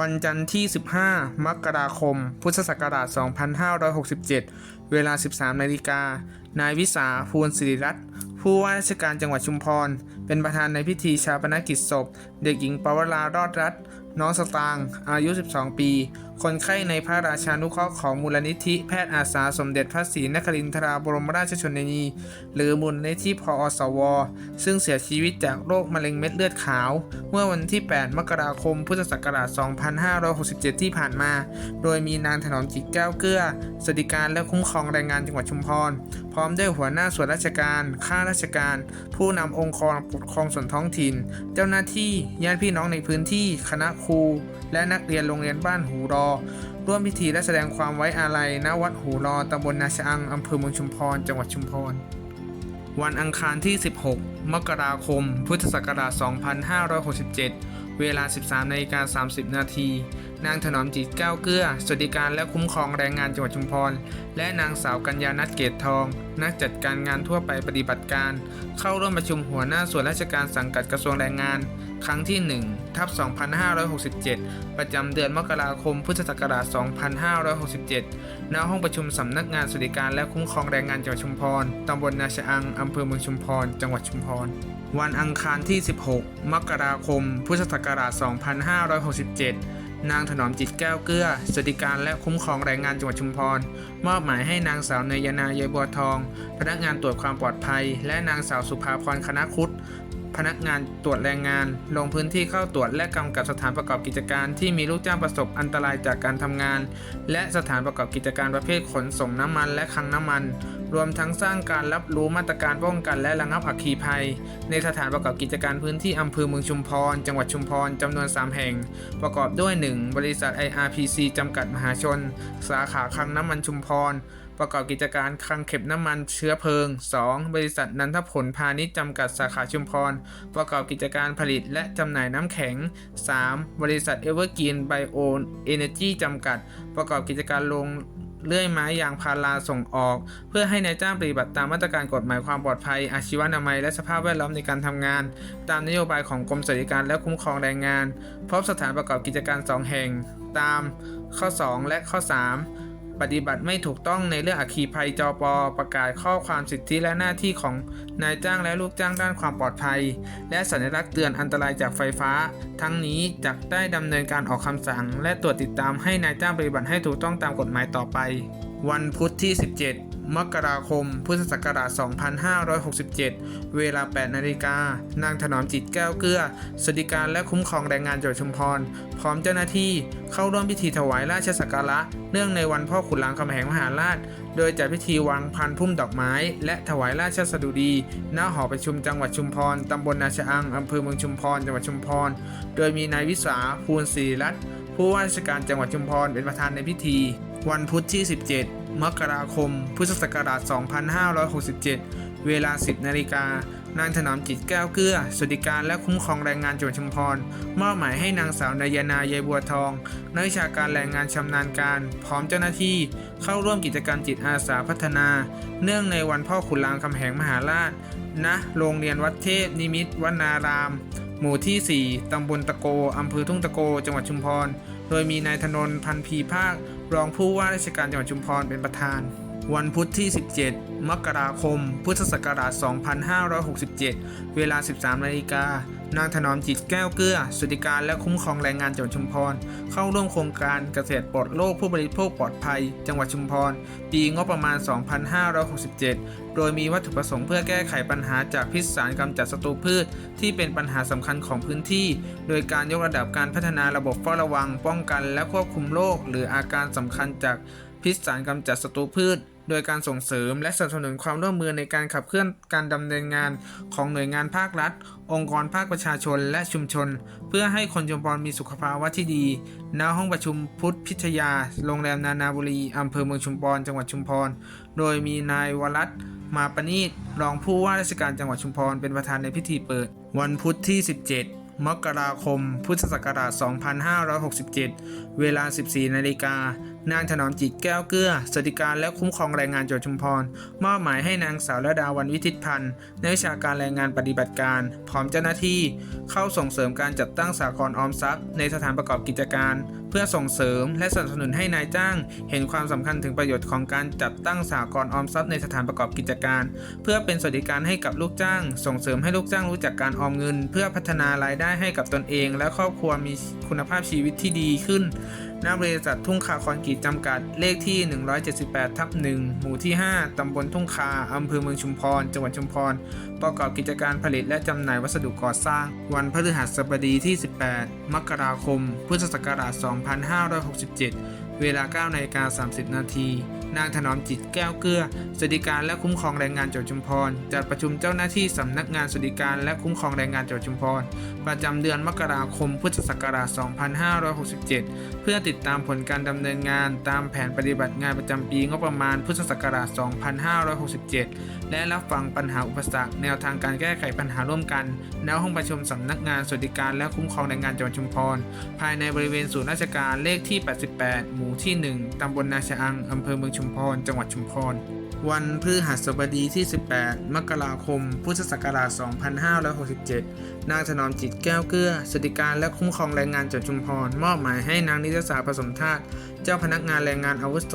วันจันทร์ที่ 15 มกราคม พุทธศักราช 2567 เวลา 13 นาฬิกา นายวิสาภูลศิริรัตน์ผู้ว่าราชการจังหวัดชุมพร เป็นประธานในพิธีชาปนกิจศพ เด็กหญิงปวรารอดรัต น้องสตางค์อายุ 12 ปี คนไข้ในพระราชานุเคราะห์ของมูลนิธิแพทย์อาสาสมเด็จพระศรีนครินทราบรมราชชนนี หรือมูลนิธิพอสว ซึ่งเสียชีวิตจากโรคมะเร็งเม็ดเลือดขาว เมื่อวันที่ 8 มกราคม พุทธศักราช 2567 ที่ผ่านมา โดยมีนางถนอมจิตแก้วเกลือ สวัสดิการและคุ้มครองแรงงานจังหวัดชุมพร พร้อมด้วยหัวหน้าส่วนราชการ ข้าราชการ ผู้นำองค์กรปกครองส่วนท้องถิ่น เจ้าหน้าที่ญาติพี่น้องในพื้นที่ คณะครู และนักเรียนโรงเรียนบ้านหูรอ ร่วมพิธีและแสดงความไว้อาลัยณวัดหูรอตำบลนาชอังอำเภอเมืองชุมพร จังหวัดชุมพรวันอังคารที่ 16 มกราคม พุทธศักราช 2567 เวลา 13นาฬิกา30 นาทีนางถนอมจิตแก้วเกลือสวัสดิการและคุ้มครองแรงงานจังหวัดชุมพร และนางสาวกัญญานัทเกตทอง นักจัดการงานทั่วไปปฏิบัติการ เข้าร่วมประชุมหัวหน้าส่วนราชการสังกัดกระทรวงแรงงาน ครั้งที่1ทับ2567 ประจำเดือนมกราคมพุทธศักราช 2567 ณ ห้องประชุมสำนักงานสวัสดิการและคุ้มครองแรงงานจังหวัดชุมพร ตำบลนาชะอังอำเภอเมืองชุมพร จังหวัดชุมพรวันอังคารที่ 16 มกราคม พุทธศักราช 2567 นางถนอมจิตแก้วเกลือสวัสดิการและคุ้มครองแรงงานจังหวัดชุมพร มอบหมายให้นางสาวเนยนาเยบัวทอง พนักงานตรวจความปลอดภัย และนางสาวสุภาพรคณะคุดพนักงานตรวจแรงงาน ลงพื้นที่เข้าตรวจและกำกับสถานประกอบกิจการที่มีลูกจ้างประสบอันตรายจากการทำงาน และสถานประกอบกิจการประเภทขนส่งน้ำมันและคลังน้ำมัน รวมทั้งสร้างการรับรู้มาตรการป้องกันและระงับอัคคีภัย ในสถานประกอบกิจการพื้นที่อำเภอเมืองชุมพร จังหวัดชุมพรจำนวน 3 แห่ง ประกอบด้วย 1. บริษัท IRPC จำกัดมหาชน สาขาคลังน้ำมันชุมพร ประกอบกิจการคลังเก็บน้ำมันเชื้อเพลิง 2. บริษัทนันทผลพาณิชย์จำกัดสาขาชุมพร ประกอบกิจการผลิตและจำหน่ายน้ำแข็ง 3. บริษัทเอเวอร์กินไบโอเอเนจีจำกัด ประกอบกิจการโรง เลื่อยไม้ยางพาราส่งออก เพื่อให้นายจ้างปฏิบัติตามมาตรการกฎหมายความปลอดภัย อาชีวนามัยและสภาพแวดล้อมในการทำงาน ตามนโยบายของกรมสวัสดิการและคุ้มครองแรงงาน พบสถานประกอบกิจการ 2 แห่ง ตามข้อ 2 และข้อ 3 ปฏิบัติไม่ถูกต้องในเรื่องอัคคีภัยจอปอประกาศข้อความสิทธิและหน้าที่ของนายจ้างและลูกจ้างด้านความปลอดภัย และสัญลักษณ์เตือนอันตรายจากไฟฟ้า ทั้งนี้จะได้ดำเนินการออกคำสั่ง และตรวจติดตามให้นายจ้างปฏิบัติให้ถูกต้องตามกฎหมายต่อไป วันพุธที่ 17 มกราคม พุทธศักราช 2567 เวลา 8 นาฬิกา นางถนอมจิตแก้วเกลือสวัสดิการและคุ้มครองแรงงานจังหวัดชุมพร พร้อมเจ้าหน้าที่เข้าร่วมพิธีถวายราชสักการะ เนื่องในวันพ่อขุนรามคำแหงมหาราช โดยจัดพิธีวางพันพุ่มดอกไม้ และถวายราชสดุดีณหอประชุมจังหวัดชุมพร ตำบลนาชะอัง อำเภอเมืองชุมพร จังหวัดชุมพร โดยมีนายวิสาภูลศรีรัตน์ผู้ว่าราชการจังหวัดชุมพรเป็นประธานในพิธี วันพุธที่ 17 มกราคม พุทธศักราช 2567 เวลา 10 นาฬิกานางถนอมจิตแก้วเกลือสวัสดิการและคุ้มครองแรงงานจังหวัดชุมพร มอบหมายให้นางสาวนายนาเยบัวทอง นักวิชาการแรงงานชำนาญการ พร้อมเจ้าหน้าที่ เข้าร่วมกิจกรรมจิตอาสาพัฒนา เนื่องในวันพ่อขุนรามคำแหงมหาราชณโรงเรียนวัดเทพ นิมิตวนาราม หมู่ที่ 4 ตำบลตะโก อำเภอทุ่งตะโก จังหวัดชุมพร โดยมีนายธนนท์พันพีภาค รองผู้ว่าราชการจังหวัดชุมพรเป็นประธาน วันพุธที่ 17 มกราคม พุทธศักราช 2567 เวลา 13นาฬิกา นางถนอมจิตแก้วเกลือสวัสดิการและคุ้มครองแรงงานจังหวัดชุมพร เข้าร่วมโครงการเกษตรปลอดโลกผู้บริโภคปลอดภัย จังหวัดชุมพร ปีงบประมาณ 2567 โดยมีวัตถุประสงค์เพื่อแก้ไขปัญหาจากพิษสารกำจัดศัตรูพืช ที่เป็นปัญหาสำคัญของพื้นที่ โดยการยกระดับการพัฒนาระบบเฝ้าระวัง ป้องกัน และควบคุมโรคหรืออาการสำคัญจากพิษสารกำจัดศัตรูพืช โดยการส่งเสริมและสนับสนุนความร่วมมือในการขับเคลื่อนการดำเนินงานของหน่วยงานภาครัฐ องค์กรภาคประชาชนและชุมชน เพื่อให้คนชุมพรมีสุขภาวะที่ดี ณ ห้องประชุมพุทธพิทยา โรงแรมนานาบุรี อำเภอเมืองชุมพร จังหวัดชุมพร โดยมีนายวรัตมาปณีตรองผู้ว่าราชการจังหวัดชุมพร เป็นประธานในพิธีเปิด วันพุธที่ 17 มกราคม พุทธศักราช 2567 เวลา 14 นาฬิกา นางถนอมจิตแก้วเกื้อ สวัสดิการและคุ้มครองแรงงานจังหวัดชุมพร มอบหมายให้นางสาวระดาวันวิทิตพันธ์ในวิชาการแรงงานปฏิบัติการ พร้อมเจ้าหน้าที่ เข้าส่งเสริมการจัดตั้งสากลออมทรัพย์ ในสถานประกอบกิจการ พื่อส่งเสริมและสนับสนุนให้นายจ้าง เห็นความสำคัญถึงประโยชน์ของการจัดตั้งสากลออมทรัพย์ในสถานประกอบกิจการ เพื่อเป็นสวัสดิการให้กับลูกจ้าง ส่งเสริมให้ลูกจ้างรู้จักการออมเงิน เพื่อพัฒนารายได้ให้กับตนเอง และครอบครัวมีคุณภาพชีวิตที่ดีขึ้นณบริษัททุ่งคาคอนกรีตจำกัด เลขที่ 178 ทับ 1 หมู่ที่ 5 ตำบลทุ่งคา อำเภอเมืองชุมพร จังหวัดชุมพร ประกอบกิจการผลิตและจำหน่ายวัสดุก่อสร้าง วันพฤหัสบดีที่ 18 มกราคม พุทธศักราช2567 เวลา9นาฬิกา30 นาที นางถนอมจิตแก้วเกลือสวัสดิการและคุ้มครองแรงงานจังหวัดชุมพรจัดประชุมเจ้าหน้าที่สำนักงานสวัสดิการและคุ้มครองแรงงานจังหวัดชุมพรประจำเดือนมกราคมพุทธศักราช 2567 เพื่อติดตามผลการดำเนินงานตามแผนปฏิบัติงานประจำปีงบประมาณพุทธศักราช 2567 และรับฟังปัญหาอุปสรรคแนวทางการแก้ไขปัญหาร่วมกันณห้องประชุมสำนักงานสวัสดิการและคุ้มครองแรงงานจังหวัดชุมพรภายในบริเวณศูนย์ราชการเลขที่ 88 หมู่ที่ 1ตำบลนาชะอังอำเภอเมืองชุมพร จังหวัดชุมพร วันพฤหัสบดีที่ 18 มกราคม พุทธศักราช 2567 นางถนอมจิตแก้วเกื้อสวัสดิการและคุ้มครองแรงงานจังหวัดชุมพร มอบหมายให้นางนิตสาผสมธาตุเจ้าพนักงานแรงงานอาวุโส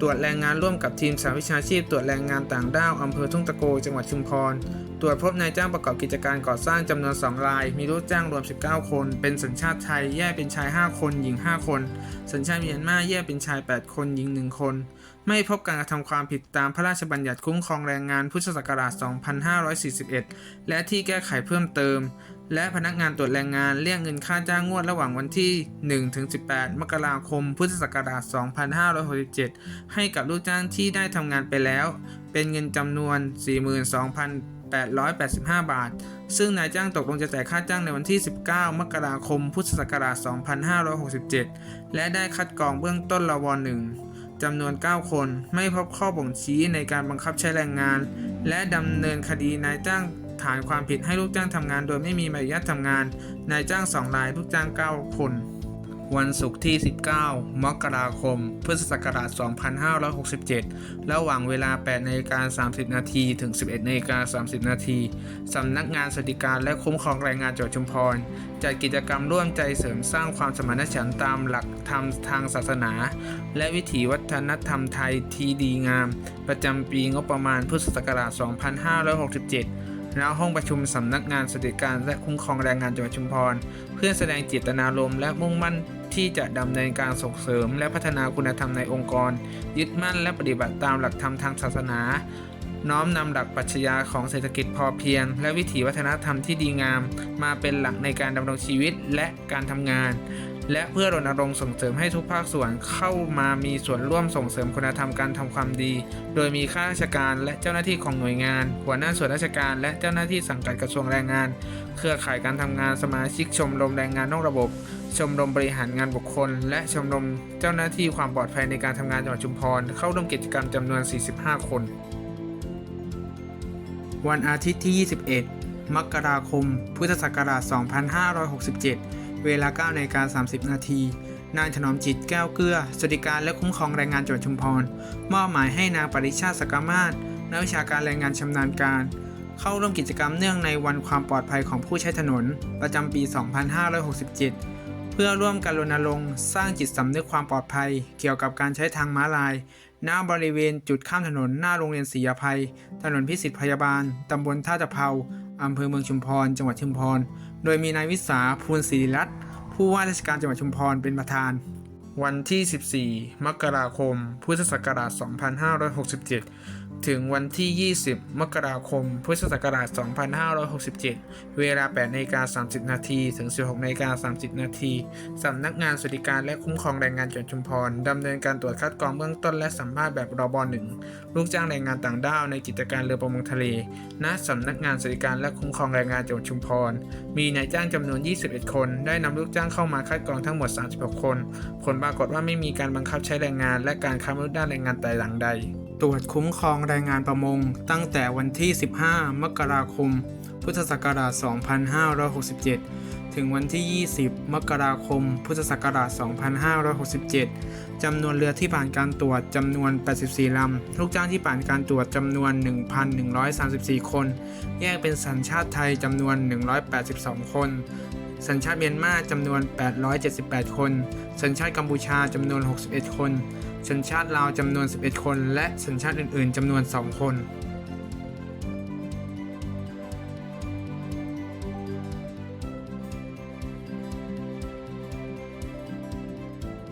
ตรวจแรงงานร่วมกับทีมสาวิชาชีพ ตรวจแรงงานต่างด้าวอำเภอทุ่งตะโก จังหวัดชุมพรตรวจพบนายจ้างประกอบกิจการก่อสร้างจำนวน 2 ราย มีลูกจ้างรวม 19 คน เป็นสัญชาติไทย แยกเป็นชาย 5 คน หญิง 5 คน สัญชาติเมียนมา แยกเป็นชาย 8 คน หญิง 1 คน ไม่พบการกระทำความผิดตามพระราชบัญญัติคุ้มครองแรงงานพุทธศักราช 2541 และที่แก้ไขเพิ่มเติม และพนักงานตรวจแรงงานเรียกเงินค่าจ้างงวดระหว่างวันที่ 1-18 มกราคม พุทธศักราช 2567 ให้กับลูกจ้างที่ได้ทำงานไปแล้ว เป็นเงินจำนวน 42,885 บาท ซึ่งนายจ้างตกลงจะจ่ายค่าจ้างในวันที่ 19 มกราคม พุทธศักราช 2567 และได้คัดกรองเบื้องต้นรวหนึ่ง จำนวน 9 คน ไม่พบข้อบ่งชี้ในการบังคับใช้แรงงาน และดำเนินคดีนายจ้างฐานความผิดให้ลูกจ้างทำงาน โดยไม่มีใบอนุญาตทำงาน นายจ้าง 2 ราย ลูกจ้าง 9 คน วันศุกร์ที่ 19 มกราคม พุทธศักราช 2567 ระหว่างเวลา 8นาฬิกา30 นาทีถึง 11นาฬิกา30 นาทีสำนักงานสวัสดิการและคุ้มครองแรงงานจังหวัดชุมพร จัดกิจกรรมร่วมใจเสริมสร้างความสมานฉันท์ตามหลักธรรมทางศาสนา และวิถีวัฒนธรรมไทยที่ดีงาม ประจำปีงบประมาณพุทธศักราช 2567 ณห้องประชุมสำนักงานสวัสดิการและคุ้มครองแรงงานจังหวัดชุมพร เพื่อแสดงเจตนารมณ์และมุ่งมั่นที่จะดำเนินการส่งเสริม และพัฒนาคุณธรรมในองค์กร ยึดมั่นและปฏิบัติตามหลักธรรมทางศาสนา น้อมนำหลักปรัชญาของเศรษฐกิจพอเพียง และวิถีวัฒนธรรมที่ดีงาม มาเป็นหลักในการดำรงชีวิตและการทำงาน และเพื่อรณรงค์ส่งเสริมให้ทุกภาคส่วนเข้ามามีส่วนร่วมส่งเสริมคุณธรรมการทำความดี โดยมีข้าราชการและเจ้าหน้าที่ของหน่วยงาน หัวหน้าส่วนราชการและเจ้าหน้าที่สังกัดกระทรวงแรงงาน เครือข่ายการทำงานสมาชิกชมรมแรงงานนอกระบบ ชมรมบริหารงานบุคคล และชมรมเจ้าหน้าที่ความปลอดภัยในการทำงานจังหวัดชุมพรเข้าร่วมกิจกรรมจำนวน 45 คน วันอาทิตย์ที่ 21 มกราคม พุทธศักราช 2567 เวลา9นาฬิกา30 นาที นางถนอมจิตแก้วเกลือสวัสดิการและคุ้มครองแรงงานจังหวัดชุมพร มอบหมายให้นางปริชาติสกามาศนักวิชาการแรงงานชำนาญการ เข้าร่วมกิจกรรมเนื่องในวันความปลอดภัยของผู้ใช้ถนน ประจำปี 2567 เพื่อร่วมกันรณรงค์สร้างจิตสำนึกความปลอดภัย เกี่ยวกับการใช้ทางม้าลายณบริเวณจุดข้ามถนนหน้าโรงเรียนศรีอภัย ถนนพิสิทธิพยาบาลตำบลท่าตะเภา อำเภอเมืองชุมพร จังหวัดชุมพร โดยมีนายวิสาภูลศิริรัตน์ผู้ว่าราชการจังหวัดชุมพรเป็นประธาน วันที่ 14 มกราคม พุทธศักราช 2567 ถึงวันที่ 20 มกราคม พุทธศักราช 2567 เวลา8นาฬิกา30 นาทีถึง 16นาฬิกา30 นาทีสำนักงานสวัสดิการและคุ้มครองแรงงานจังหวัดชุมพรดำเนินการตรวจคัดกรองเบื้องต้นและสัมภาษณ์แบบรบหนึ่งลูกจ้างแรงงานต่างด้าวในกิจการเรือประมงทะเล ณ สำนักงานสวัสดิการและคุ้มครองแรงงานจังหวัดชุมพร มีนายจ้างจำนวน 21 คน ได้นำลูกจ้างเข้ามาคัดกรองทั้งหมด 36 คน ผลปรากฏว่าไม่มีการบังคับใช้แรงงาน และการค้ามนุษย์ด้านแรงงานแต่อย่างใด รวจคุ้มครองแรงงานประมง ตั้งแต่วันที่ 15 มกราคม พุทธศักราช 2567 ถึงวันที่ 20 มกราคม พุทธศักราช 2567 จำนวนเรือที่ผ่านการตรวจจำนวน 84 ลำ ลูกจ้างที่ผ่านการตรวจจำนวน 1,134 คน แยกเป็นสัญชาติไทยจำนวน 182 คนสัญชาติเมียนมาจำนวน 878 คน สัญชาติกัมพูชาจำนวน 61 คน สัญชาติลาวจำนวน 11 คน และสัญชาติอื่น ๆจำนวน 2 คน